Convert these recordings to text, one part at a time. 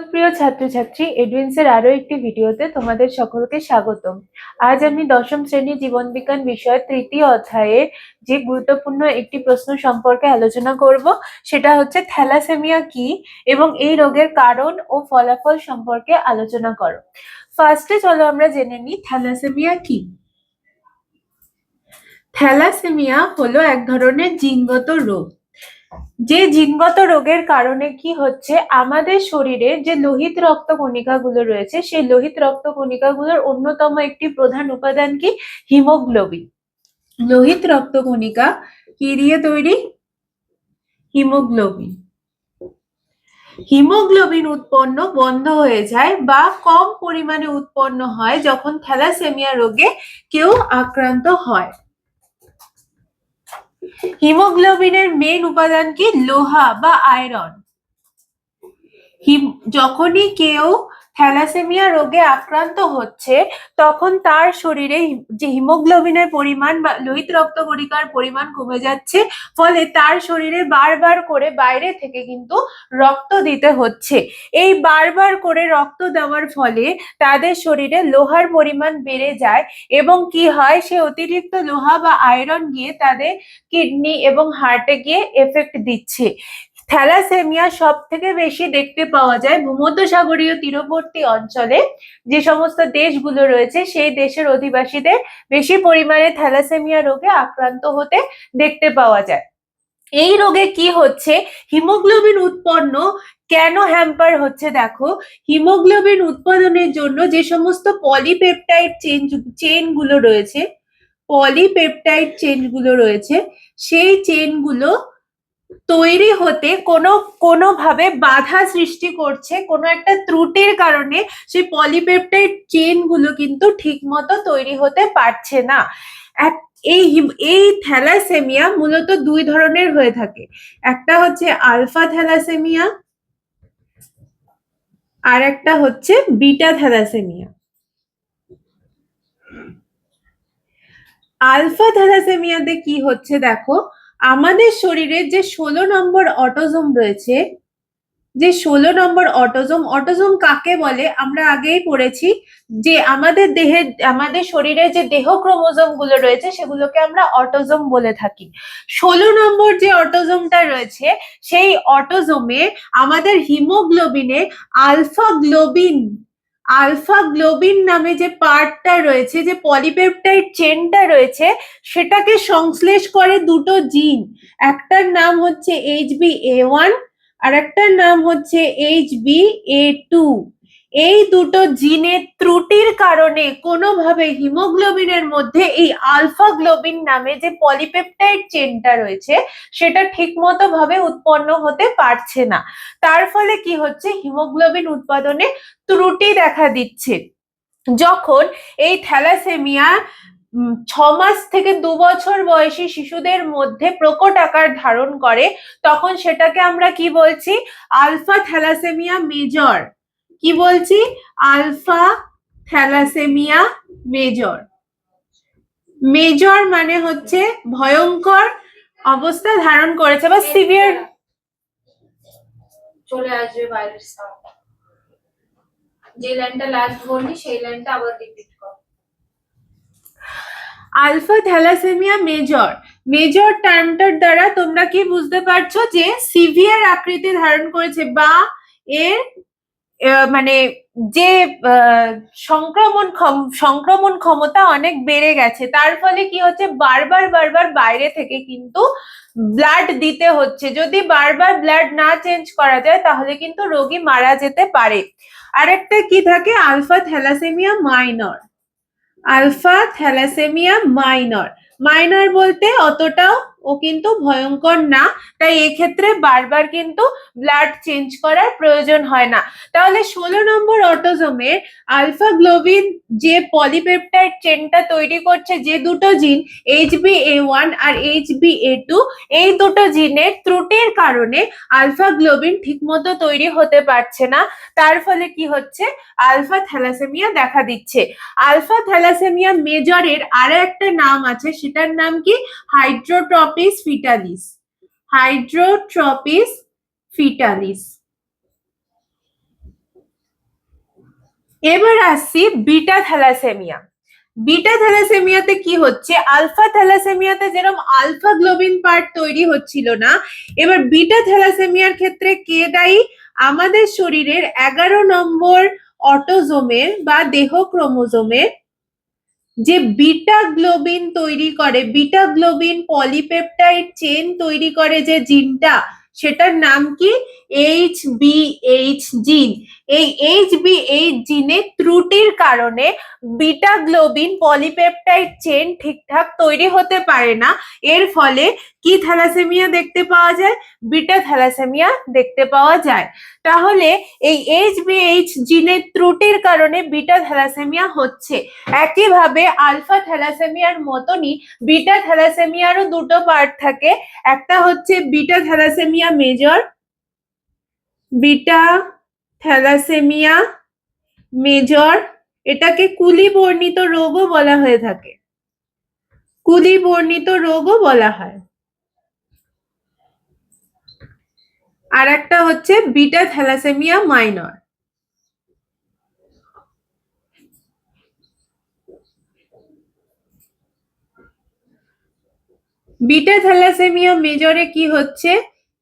সকল প্রিয় ছাত্রছাত্রী এডুইন্সের আরও একটি ভিডিওতে তোমাদের সকলকে স্বাগতম। আজ আমি দশম শ্রেণি জীবন বিজ্ঞান বিষয়ের তৃতীয় অধ্যায়ে যে গুরুত্বপূর্ণ একটি প্রশ্ন সম্পর্কে আলোচনা করব, সেটা হচ্ছে থ্যালাসেমিয়া কি এবং এই রোগের কারণ ও ফলাফল সম্পর্কে আলোচনা করো। ফার্স্টে চলো আমরা জেনে নিই থ্যালাসেমিয়া কি। থ্যালাসেমিয়া হলো এক ধরনের জিনগত রোগ। যে জিনগত রোগের কারণে কি হচ্ছে, আমাদের শরীরে যে লোহিত রক্ত কণিকাগুলো রয়েছে, সেই লোহিত রক্ত কণিকাগুলোর অন্যতম একটি প্রধান উপাদান কি? হিমোগ্লোবিন। লোহিত রক্ত কণিকা কি দিয়ে তৈরি? হিমোগ্লোবিন। হিমোগ্লোবিন উৎপন্ন বন্ধ হয়ে যায় বা কম পরিমাণে উৎপন্ন হয় যখন থ্যালাসেমিয়া রোগে কেউ আক্রান্ত হয়। হিমোগ্লোবিনের মেন উপাদান কি? লোহা বা আয়রন যখনই কেউ থ্যালাসেমিয়া রোগে আক্রান্ত হচ্ছে, তখন তার শরীরে যে হিমোগ্লোবিনের পরিমাণ বা লোহিত রক্ত কণিকার পরিমাণ কমে যাচ্ছে, ফলে তার শরীরে বারবার করে বাইরে থেকে কিন্তু রক্ত দিতে হচ্ছে। এই বারবার করে রক্ত দেওয়ার ফলে তাদের শরীরে লোহার পরিমাণ বেড়ে যায় এবং কি হয়, সে অতিরিক্ত লোহা বা আয়রন গিয়ে তাদের কিডনি এবং হার্টে গিয়ে এফেক্ট দিচ্ছে। থ্যালাসেমিয়া সব থেকে বেশি দেখতে পাওয়া যায় ভূমধ্যসাগরীয় তীরবর্তী অঞ্চলে। যে সমস্ত দেশগুলো রয়েছে, সেই দেশের অধিবাসীদের বেশি পরিমাণে থ্যালাসেমিয়া রোগে আক্রান্ত হতে দেখতে পাওয়া যায়। এই রোগে কি হচ্ছে? হিমোগ্লোবিন উৎপন্ন কেন হ্যাম্পার হচ্ছে দেখো? হিমোগ্লোবিন উৎপাদনের জন্য যে সমস্ত পলিপেপটাইড চেন চেনগুলো রয়েছে, পলিপেপটাইড চেনগুলো রয়েছে, সেই চেনগুলো তৈরি হতে কোনো, কোনোভাবে বাধা সৃষ্টি করছে, কোনো একটা ত্রুটির কারণে সেই পলিপেপটাইড চেনগুলো কিন্তু ঠিকমতো তৈরি হতে পারছে না। এক- এই এই থ্যালাসেমিয়া মূলত দুই ধরনের হয়ে থাকে। একটা হচ্ছে আলফা থ্যালাসেমিয়া আর একটা হচ্ছে বিটা থ্যালাসেমিয়া। আলফা থ্যালাসেমিয়াতে কি হচ্ছে দেখো আমাদের শরীরে যে ষোলো নম্বর অটোজোম রয়েছে, যে ষোলো নম্বর অটোজোম অটোজোম কাকে বলে? আমরা আগেই পড়েছি যে আমাদের দেহে, আমাদের শরীরে যে দেহ ক্রোমোজোমগুলো রয়েছে, সেগুলোকে আমরা অটোজোম বলে থাকি। ষোলো নম্বর যে অটোজোমটা রয়েছে, সেই অটোজোমে আমাদের হিমোগ্লোবিনে আলফা গ্লোবিন আলফা গ্লোবিন নামে যে পার্টটা রয়েছে, যে পলিপেপটাইড চেনটা রয়েছে, সেটাকে সংশ্লেষ করে দুটো জিন। একটার নাম হচ্ছে এইচ বি এ ওয়ান আর একটার নাম হচ্ছে এইচ বি এ টু। এই দুটো জিনের ত্রুটির কারণে কোনোভাবে হিমোগ্লোবিনের মধ্যে এই আলফা গ্লোবিন নামে যে পলিপেপটাইড চেনটা রয়েছে, সেটা ঠিকমতো ভাবে উৎপন্ন হতে পারছে না। তার ফলে কি হচ্ছে? হিমোগ্লোবিন উৎপাদনে ত্রুটি দেখা দিচ্ছে। যখন এই থ্যালাসেমিয়া ছ মাস থেকে দু বছর বয়সী শিশুদের মধ্যে প্রকট আকার ধারণ করে, তখন সেটাকে আমরা কি বলছি? Alpha thalassaemia major. কি বলছি? Alpha thalassaemia major. মেজর মানে হচ্ছে ভয়ঙ্কর অবস্থা ধারণ করেছে বা সিভিয়ার চলে আসবে বাইরের সাউন্ড যে লাইনটা লাস্ট বললি সেই লাইনটা আবার রিপিট কর। Alpha thalassaemia major. মেজর টার্মটার দ্বারা তোমরা কি বুঝতে পারছ যে সিভিয়ার আকৃতি ধারণ করেছে বা এর মানে যে সংক্রমণ সংক্রমণ ক্ষমতা অনেক বেড়ে গেছে, তার ফলে কি হচ্ছে? বারবার বারবার বাইরে থেকে কিন্তু ব্লাড দিতে হচ্ছে। যদি বারবার ব্লাড না চেঞ্জ করা যায়, তাহলে কিন্তু রোগী মারা যেতে পারে। আরেকটা কি থাকে? Alpha thalassaemia minor alpha thalassaemia minor minor বলতে অতটাও ও কিন্তু ভয়ঙ্কর না। তাই এক্ষেত্রে বারবার কিন্তু ব্লাড চেঞ্জ করার প্রয়োজন হয় না। তাহলে ষোলো নম্বর অটোজোমের আলফা গ্লোবিন যে পলিপেপটাইড চেনটা তৈরি করছে, যে দুটো gene H B A one R H B A two এই দুটো জিনের ত্রুটির কারণে আলফা গ্লোবিন ঠিকমতো তৈরি হতে পারছে না। তার ফলে কি হচ্ছে? আলফা থ্যালাসেমিয়া দেখা দিচ্ছে। আলফা থ্যালাসেমিয়া মেজরের আরও একটা নাম আছে, সেটার নাম কি? হাইড্রোট্রপিস ফিটালিস হাইড্রোট্রপিস ফিটালিস এবার আসছি বিটা থ্যালাসেমিয়া বিটা থ্যালাসেমিয়াতে কি হচ্ছে? আলফা থ্যালাসেমিয়াতে যেরকম আলফা গ্লোবিন পার্ট তৈরি হচ্ছিল না, এবার বিটা থ্যালাসেমিয়ার ক্ষেত্রে কে দায়ী? আমাদের শরীরের এগারো নম্বর অটোজোমের বা দেহ ক্রোমোজোমের যে বিটা গ্লোবিন তৈরি করে বিটা গ্লোবিন পলিপেপটাইড চেন তৈরি করে যে জিনটা সেটার নাম কি? এইচ বি এইচ জিন এই এইচ বি এইচ জিনের ত্রুটির কারণে বিটা গ্লোবিন পলিপেপটাইড চেন ঠিকঠাক তৈরি হতে পারে না। এর ফলে কি থ্যালাসেমিয়া দেখতে পাওয়া যায়? বিটা থ্যালাসেমিয়া দেখতে পাওয়া যায়। তাহলে এই এইচ বি এইচ জিনের ত্রুটির কারণে বিটা থ্যালাসেমিয়া হচ্ছে। একইভাবে আলফা থ্যালাসেমিয়ার মতনই বিটা থ্যালাসেমিয়ারও দুটো পার্ট থাকে। একটা হচ্ছে beta thalassaemia major beta thalassaemia major, এটাকে কুলি বর্ণিত রোগও বলা হয়ে থাকে। কুলি বর্ণিত রোগও বলা হয়। আর একটা হচ্ছে beta thalassaemia minor. Beta thalassaemia মেজরে কি হচ্ছে?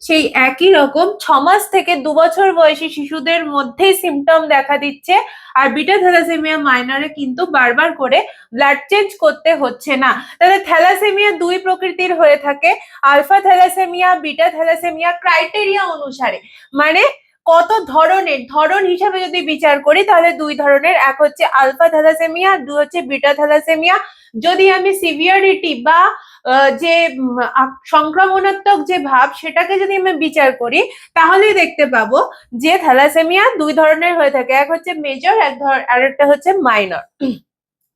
সেই একই রকম ছ মাস থেকে দু বছর বয়সী শিশুদের মধ্যেই সিমটম দেখা দিচ্ছে। আর বিটা থ্যালাসেমিয়া মাইনরে কিন্তু বারবার করে ব্লাড চেঞ্জ করতে হচ্ছে না। তাহলে থ্যালাসেমিয়া দুই প্রকৃতির হয়ে থাকে alpha thalassaemia beta thalassaemia criteria অনুসারে। মানে কত ধরনের, ধরন হিসাবে যদি বিচার করি, তাহলে দুই ধরনের, এক হচ্ছে আলফা থ্যালাসেমিয়া দুই হচ্ছে বিটা থ্যালাসেমিয়া। যদি আমি সিভিয়ারিটি বা যে সংক্রমণাত্মক যে ভাব, সেটাকে যদি আমি বিচার করি, তাহলেই দেখতে পাবো যে থ্যালাসেমিয়া দুই ধরনের হয়ে থাকে, এক হচ্ছে মেজর, এক ধর আরেকটা হচ্ছে মাইনর।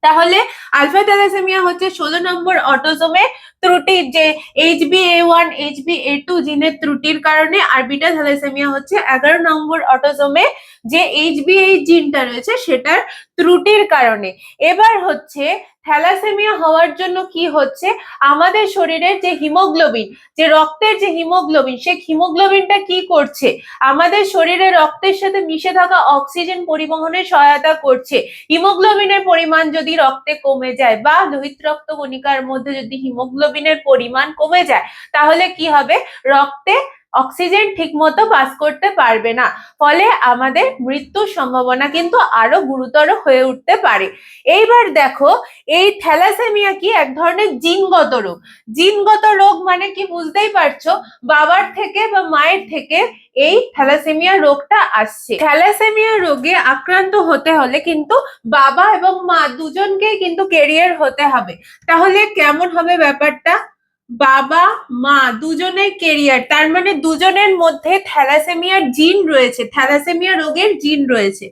তাহলে আলফা থ্যালাসেমিয়া হচ্ছে ষোলো নম্বর অটোজোমে ত্রুটির যে H B A one H B A two জিনের ত্রুটির কারণে আর বিটা থ্যালাসেমিয়া হচ্ছে। এগারো নম্বর অটোজোমে যে এইচ বি এই জিনটা রয়েছে সেটার ত্রুটির কারণে। এবার হচ্ছে থ্যালাসেমিয়া হওয়ার জন্য কি হচ্ছে? আমাদের শরীরের যে হিমোগ্লোবিন, যে রক্তের যে হিমোগ্লোবিন, সে হিমোগ্লোবিনটা কি করছে? আমাদের শরীরে রক্তের সাথে মিশে থাকা অক্সিজেন পরিবহনে সহায়তা করছে। হিমোগ্লোবিনের পরিমাণ যদি রক্তে কমে যায় বা লোহিত রক্ত কণিকার মধ্যে যদি হিমোগ্লোবিনের পরিমাণ কমে যায় তাহলে কি হবে? রক্তে অক্সিজেন ঠিকমতো পাস করতে পারবে না। ফলে আমাদের মৃত্যুর সম্ভাবনা কিন্তু আরও গুরুতর হয়ে উঠতে পারে। এইবার দেখো, এই থ্যালাসেমিয়া কি এক ধরনের জিনগত রোগ? জিনগত রোগ মানে কি বুঝতেই পারছ? বাবার থেকে বা মায়ের থেকে এই থ্যালাসেমিয়া রোগটা আসছে। থ্যালাসেমিয়া রোগে আক্রান্ত হতে হলে কিন্তু বাবা এবং মা দুজনকেই কিন্তু কেরিয়ার হতে হবে। তাহলে কেমন হবে ব্যাপারটা? বাবা, মা, দুজনের কেরিয়ার তার মানে দুজনের মধ্যে থ্যালাসেমিয়ার জিন রয়েছে থ্যালাসেমিয়া রোগের জিন রয়েছে।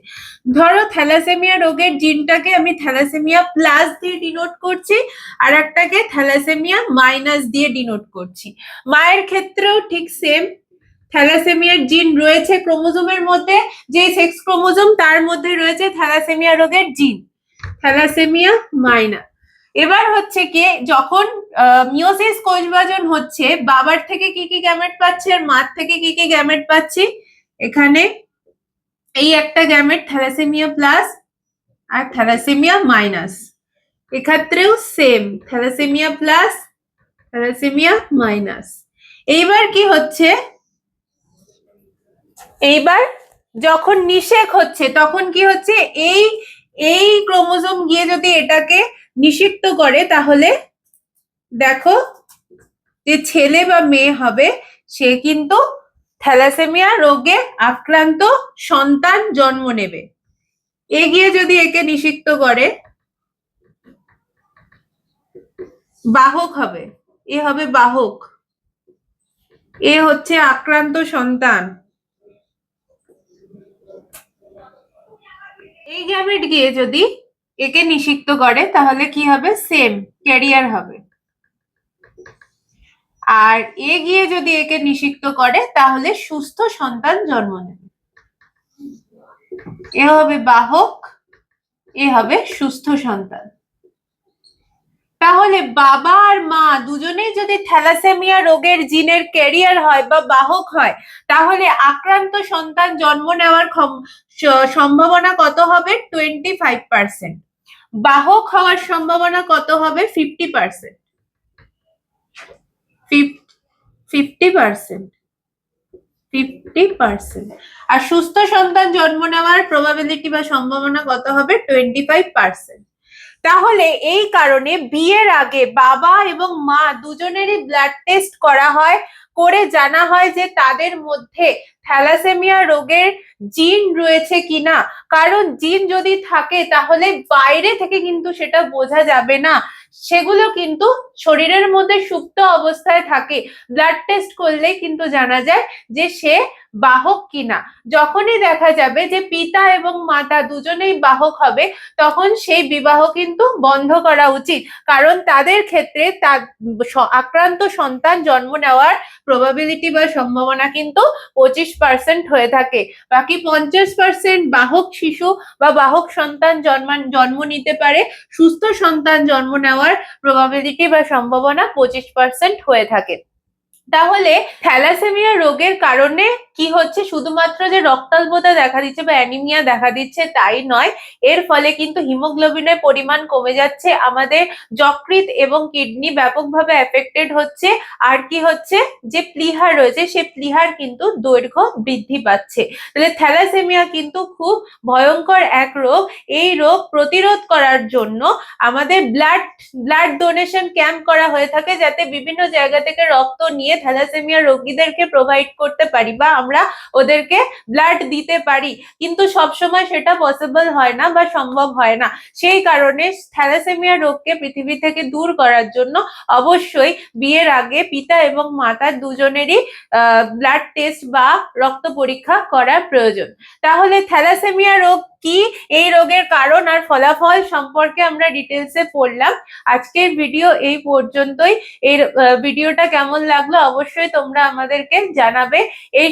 ধরো থ্যালাসেমিয়া রোগের জিনটাকে আমি থ্যালাসেমিয়া প্লাস দিয়ে ডিনোট করছি, আর একটাকে থ্যালাসেমিয়া মাইনাস দিয়ে ডিনোট করছি। মায়ের ক্ষেত্রেও ঠিক সেম থ্যালাসেমিয়ার জিন রয়েছে ক্রোমোজোমের মধ্যে যে সেক্স ক্রোমোজোম তার মধ্যে রয়েছে থ্যালাসেমিয়া রোগের জিন থ্যালাসেমিয়া মাইনাস এবার হচ্ছে কি, যখন মিওসিস কোষ বিভাজন হচ্ছে, বাবার থেকে কি কি গ্যামেট পাচ্ছি আর মার থেকে কি কি গ্যামেট পাচ্ছি? এখানে এই একটা গ্যামেট থ্যালাসেমিয়া প্লাস আর থ্যালাসেমিয়া মাইনাস এক্ষেত্রেও same thalassaemia plus thalassaemia minus এইবার কি হচ্ছে? এইবার যখন নিষেক হচ্ছে, তখন কি হচ্ছে? এই এই ক্রোমোজোম গিয়ে যদি এটাকে নিষিক্ত করে, তাহলে দেখো যে ছেলে বা মেয়ে হবে, সে কিন্তু থ্যালাসেমিয়া রোগে আক্রান্ত সন্তান জন্ম নেবে। এগিয়ে যদি একে নিষিক্ত করে, বাহক হবে। এ হবে বাহক। এ হচ্ছে আক্রান্ত সন্তান। এই গ্যামেট গিয়ে যদি একে নিষিক্ত করে, তাহলে কি হবে? সেম ক্যারিয়ার হবে। আর এ গিয়ে যদি একে নিষিক্ত করে, তাহলে সুস্থ সন্তান জন্ম নেবে। এ হবে বাহক, এ হবে সুস্থ সন্তান। তাহলে বাবা আর মা দুজনেই যদি থ্যালাসেমিয়া রোগের জিনের ক্যারিয়ার হয় বা বাহক হয়, তাহলে আক্রান্ত সন্তান জন্ম নেওয়ার সম্ভাবনা কত হবে? টোয়েন্টি ফাইভ পার্সেন্ট বাহক হওয়ার সম্ভাবনা কত হবে? Fifty percent fifty percent fifty percent আর সুস্থ সন্তান জন্ম নেওয়ার প্রবাবিলিটি বা সম্ভাবনা কত হবে? টোয়েন্টি ফাইভ পার্সেন্ট তাহলে এই কারণে বিয়ের আগে বাবা এবং মা দুজনেরই ব্লাড টেস্ট করা হয় করে জানা হয় যে তাদের মধ্যে থ্যালাসেমিয়া রোগের জিন রয়েছে কিনা। কারণ জিন যদি থাকে তাহলে বাইরে থেকে কিন্তু সেটা বোঝা যাবে না। সেগুলো কিন্তু শরীরের মধ্যে সুপ্ত অবস্থায় থাকে। ব্লাড টেস্ট করলে কিন্তু জানা যায় যে সে বাহক কিনা। যখনই দেখা যাবে যে পিতা এবং মাতা দুজনেই বাহক হবে, তখন সেই বিবাহ কিন্তু বন্ধ করা উচিত। কারণ তাদের ক্ষেত্রে তার আক্রান্ত সন্তান জন্ম নেওয়ার প্রবাবিলিটি বা সম্ভাবনা কিন্তু পঁচিশ পার্সেন্ট হয়ে থাকে। বাকি পঞ্চাশ পার্সেন্ট বাহক শিশু বা বাহক সন্তান জন্মান, জন্ম নিতে পারে। সুস্থ সন্তান জন্ম নেওয়ার প্রবাবিলিটি বা সম্ভাবনা পঁচিশ পার্সেন্ট হয়ে থাকে। তাহলে থ্যালাসেমিয়া রোগের কারণে কি হচ্ছে? শুধুমাত্র যে রক্তাল্পতা দেখা দিচ্ছে বা অ্যানিমিয়া দেখা দিচ্ছে তাই নয়, এর ফলে কিন্তু হিমোগ্লোবিনের পরিমাণ কমে যাচ্ছে, আমাদের যকৃৎ এবং কিডনি ব্যাপকভাবে এফেক্টেড হচ্ছে। আর কি হচ্ছে? যে প্লিহার রয়েছে, সে প্লিহার কিন্তু দৈর্ঘ্য বৃদ্ধি পাচ্ছে। তাহলে থ্যালাসেমিয়া কিন্তু খুব ভয়ঙ্কর এক রোগ। এই রোগ প্রতিরোধ করার জন্য আমাদের ব্লাড ব্লাড ডোনেশন ক্যাম্প করা হয়ে থাকে যাতে বিভিন্ন জায়গা থেকে রক্ত নিয়ে থ্যালাসেমিয়া রোগীদেরকে প্রোভাইড করতে পারি বা আমরা ওদেরকে ব্লাড দিতে পারি। কিন্তু সবসময় সেটা পসিবল হয় না বা সম্ভব হয় না। সেই কারণে থ্যালাসেমিয়া রোগকে পৃথিবী থেকে দূর করার জন্য অবশ্যই বিয়ের আগে পিতা এবং মাতার দুজনেরই ব্লাড টেস্ট বা রক্ত পরীক্ষা করা প্রয়োজন। তাহলে থ্যালাসেমিয়া রোগ কি? এই রোগের কারণ আর ফলাফল সম্পর্কে আমরা ডিটেলসে পড়লাম। আজকের ভিডিও এই পর্যন্তই। আহ, ভিডিওটা কেমন লাগল অবশ্যই তোমরা আমাদেরকে জানাবে। এই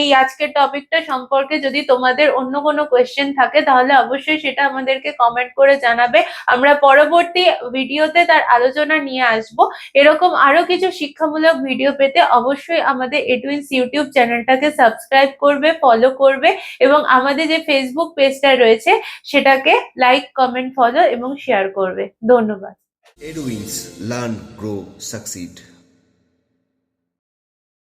এই আজকের টপিকটা সম্পর্কে যদি তোমাদের অন্য কোনো কোয়েশ্চেন থাকে তাহলে অবশ্যই সেটা আমাদেরকে কমেন্ট করে জানাবে। আমরা পরবর্তী ভিডিওতে তার আলোচনা নিয়ে আসব। এরকম আরও কিছু শিক্ষামূলক ভিডিও পেতে অবশ্যই আমাদের এটুইন্স ইউটিউব চ্যানেলটাকে সাবস্ক্রাইব করবে ফলো করবে এবং আমাদের যে ফেসবুক পেজটা রয়েছে সেটাকে লাইক কমেন্ট ফলো এবং শেয়ার করবে। ধন্যবাদ। Edwins Learn, Grow, Succeed.